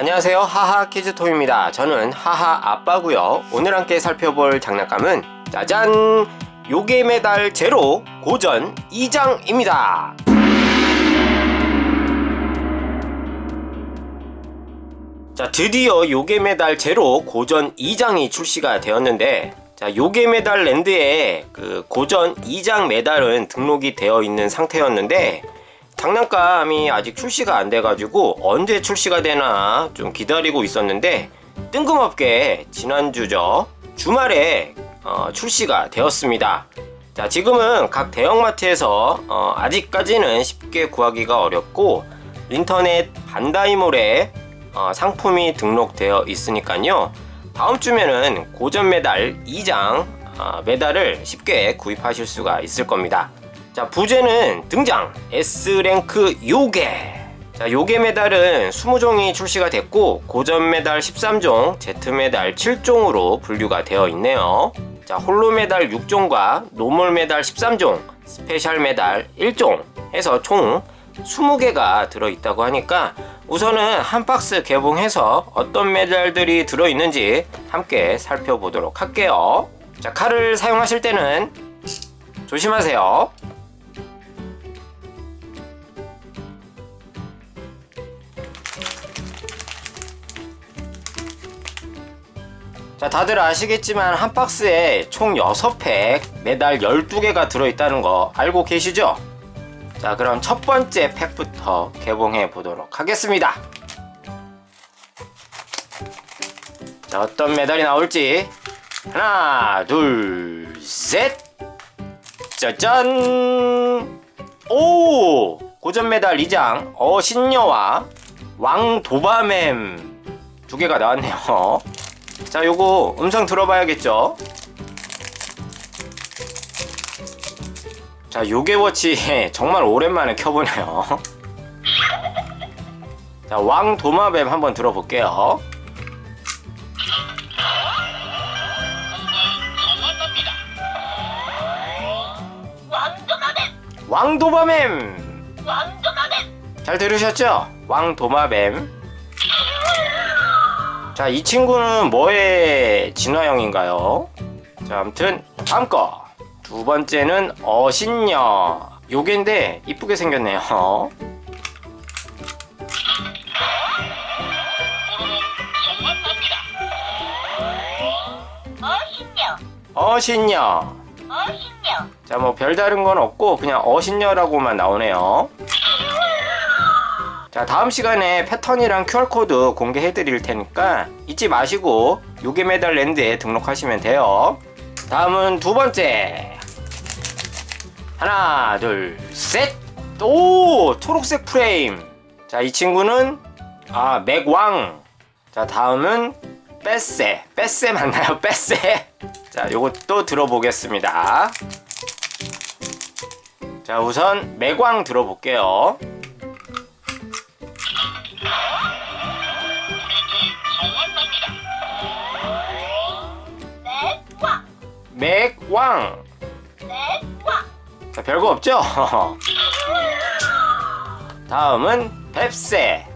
안녕하세요. 하하 키즈토입니다. 저는 하하 아빠고요. 오늘 함께 살펴볼 장난감은 짜잔! 요괴 메달 제로 고전 2장입니다. 자 드디어 요괴 메달 제로 고전 2장이 출시가 되었는데 자 요괴 메달 랜드에 그 고전 2장 메달은 등록이 되어 있는 상태였는데 장난감이 아직 출시가 안 돼가지고 언제 출시가 되나 좀 기다리고 있었는데 뜬금없게 지난주죠 주말에 어, 출시가 되었습니다. 자 지금은 각 대형마트에서 어, 아직까지는 쉽게 구하기가 어렵고 인터넷 반다이몰에 어, 상품이 등록되어 있으니까요 다음 주면은 고전 메달 2장 어, 메달을 쉽게 구입하실 수가 있을 겁니다. 자 부제는 등장. S랭크 요괴. 자 요괴 메달은 20종이 출시가 됐고 고전 메달 13종 Z 메달 7종으로 분류가 되어 있네요. 자 홀로 메달 6종과 노멀 메달 13종 스페셜 메달 1종 해서 총 20개가 들어있다고 하니까 우선은 한 박스 개봉해서 어떤 메달들이 들어있는지 함께 살펴보도록 할게요. 자 칼을 사용하실 때는 조심하세요 자 다들 아시겠지만 한 박스에 총 6팩 매달 12개가 들어있다는 거 알고 계시죠? 자 그럼 첫 번째 팩부터 개봉해 보도록 하겠습니다. 자 어떤 메달이 나올지. 하나 둘셋. 짜잔. 오 고전 메달 2장 어신녀와 왕도바맴 두 개가 나왔네요 자 요거 음성 들어봐야겠죠 자 요괴워치 정말 오랜만에 켜보네요 자 왕도마뱀 한번 들어볼게요! 왕도마뱀 왕도마뱀! 잘 들으셨죠? 왕도마뱀 자 이 친구는 뭐의 진화형인가요? 자 아무튼 다음 거 두 번째는 어신녀 요괴인데 이쁘게 생겼네요 어신녀! 어신녀 어신녀! 자 뭐 별다른 건 없고 그냥 어신녀라고만 나오네요 자 다음 시간에 패턴이랑 QR코드 공개해 드릴 테니까 잊지 마시고 요괴 메달 랜드에 등록하시면 돼요. 다음은 두 번째. 하나 둘셋오 초록색 프레임. 자 이 친구는 아 맥왕. 자 다음은 빼세. 빼세 맞나요? 빼세. 자 요것도 들어보겠습니다. 자 우선 맥왕 들어볼게요! 맥왕! 자 별거 없죠 다음은 뱁새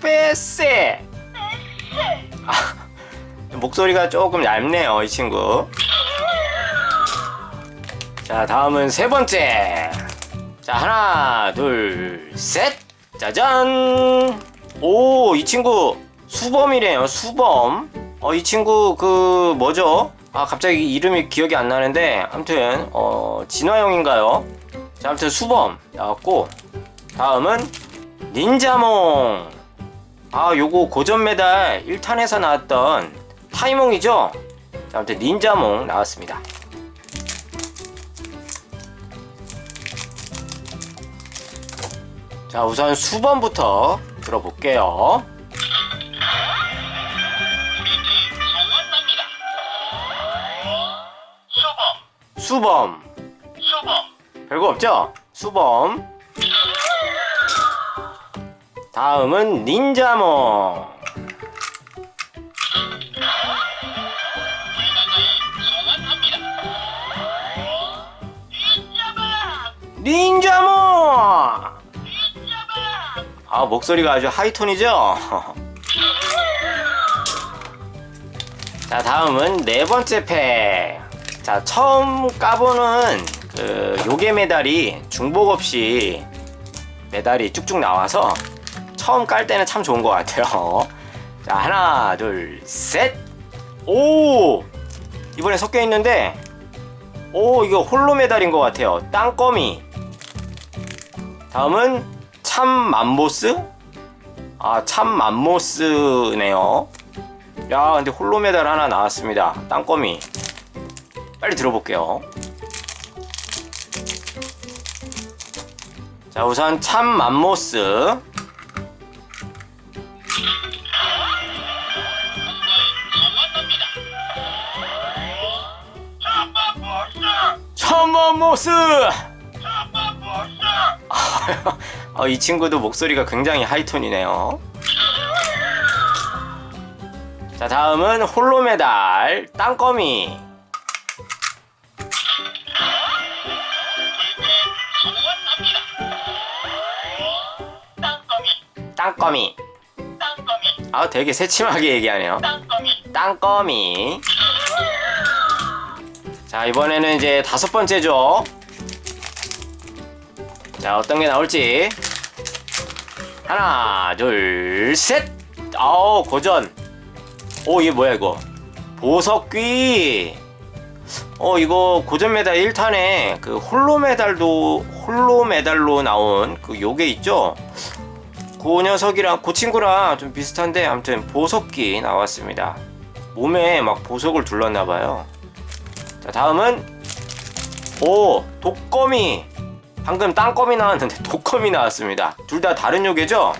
뱃슬! 목소리가 조금 얇네요 이 친구. 자 다음은 세 번째. 자 하나 둘 셋. 짜잔 오 이 친구 수범이래요 수범. 어 이 친구 그 뭐죠? 아 갑자기 이름이 기억이 안 나는데 아무튼 어 진화형인가요? 자 아무튼 수범 나왔고 다음은 닌자몽. 아 요거 고전 메달 1탄에서 나왔던 타이몽이죠? 자 아무튼 닌자몽 나왔습니다. 자 우선 수범부터 들어볼게요! 수범. 수범! 별거 없죠? 수범. 다음은 닌자몽 닌자모! 아, 목소리가 아주 하이톤이죠? 자, 다음은 네 번째 팩. 자, 처음 까보는 그 요괴 메달이 중복 없이 메달이 쭉쭉 나와서 처음 깔 때는 참 좋은 것 같아요. 자, 하나, 둘, 셋! 오! 이번에 섞여 있는데, 오, 이거 홀로 메달인 것 같아요. 땅거미. 다음은 참 맘모스? 아, 참 맘모스네요. 야, 근데 홀로 메달 하나 나왔습니다. 땅거미. 빨리 들어볼게요. 자, 우선 참 맘모스. 참 맘모스! 어, 이 친구도 목소리가 굉장히 하이톤이네요. 자, 다음은 홀로 메달 땅거미. 땅거미. 아, 되게 새침하게 얘기하네요. 땅거미. 자, 이번에는 이제 다섯 번째죠. 자, 어떤 게 나올지. 하나, 둘, 셋! 아우, 고전. 오, 이게 뭐야, 이거? 보석귀! 어, 이거 고전 메달 1탄에 그 홀로 메달도, 홀로 메달로 나온 그 요게 있죠? 그 녀석이랑, 그 친구랑 좀 비슷한데, 아무튼 보석귀 나왔습니다. 몸에 막 보석을 둘렀나봐요. 자, 다음은, 오, 독거미! 방금 땅거미 나왔는데 독거미 나왔습니다. 둘 다 다른 요괴죠?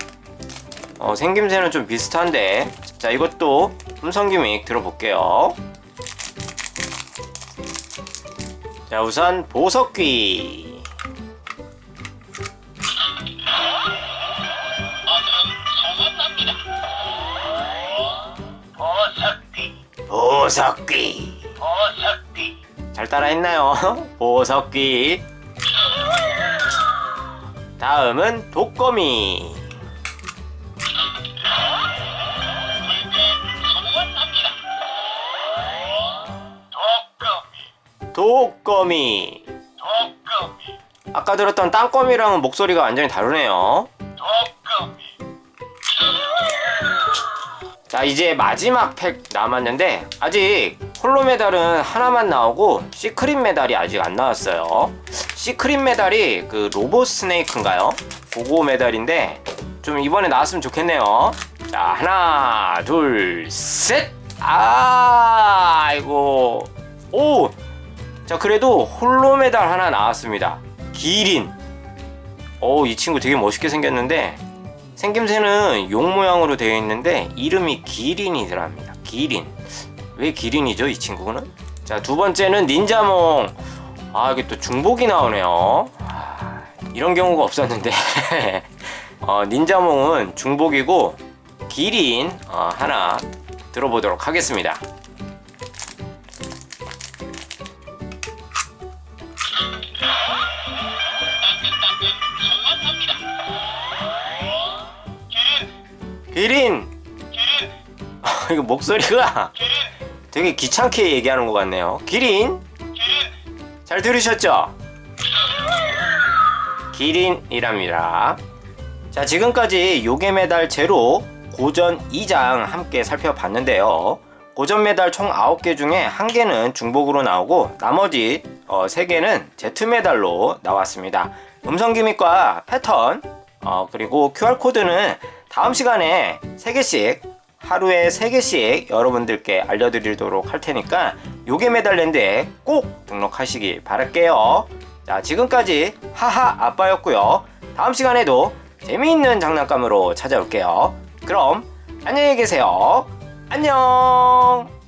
어, 생김새는 좀 비슷한데 자 이것도 음성 기믹 들어볼게요. 자 우선 보석귀 보석귀 잘 따라했나요? 보석귀 다음은 독거미. 독거미. 아까 들었던 땅거미랑은 목소리가 완전히 다르네요. 자 이제 마지막 팩 남았는데 아직 홀로 메달은 하나만 나오고 시크릿 메달이 아직 안 나왔어요 시크릿 메달이 그 로봇 스네이크인가요? 그거 메달인데 좀 이번에 나왔으면 좋겠네요 자 하나 둘셋 아 아이고 오 자 그래도 홀로 메달 하나 나왔습니다 기린 오 이 친구 되게 멋있게 생겼는데 생김새는 용 모양으로 되어 있는데 이름이 기린이더랍니다. 기린. 왜 기린이죠, 이 친구는? 자, 두 번째는 닌자몽. 아, 이게 또 중복이 나오네요. 아, 이런 경우가 없었는데. 어, 닌자몽은 중복이고 기린 어, 하나 들어보도록 하겠습니다. 기린. 이거 목소리가 되게 귀찮게 얘기하는 것 같네요. 기린. 잘 들으셨죠? 기린이랍니다. 자, 지금까지 요괴 메달 제로 고전 2장 함께 살펴봤는데요. 고전 메달 총 9개 중에 1개는 중복으로 나오고 나머지 어, 3개는 제트 메달로 나왔습니다. 음성 기믹과 패턴 어, 그리고 QR코드는 다음 시간에 3개씩 하루에 3개씩 여러분들께 알려드리도록 할 테니까 요괴 메달랜드에 꼭 등록하시길 바랄게요. 자, 지금까지 하하 아빠였고요. 다음 시간에도 재미있는 장난감으로 찾아올게요. 그럼 안녕히 계세요. 안녕!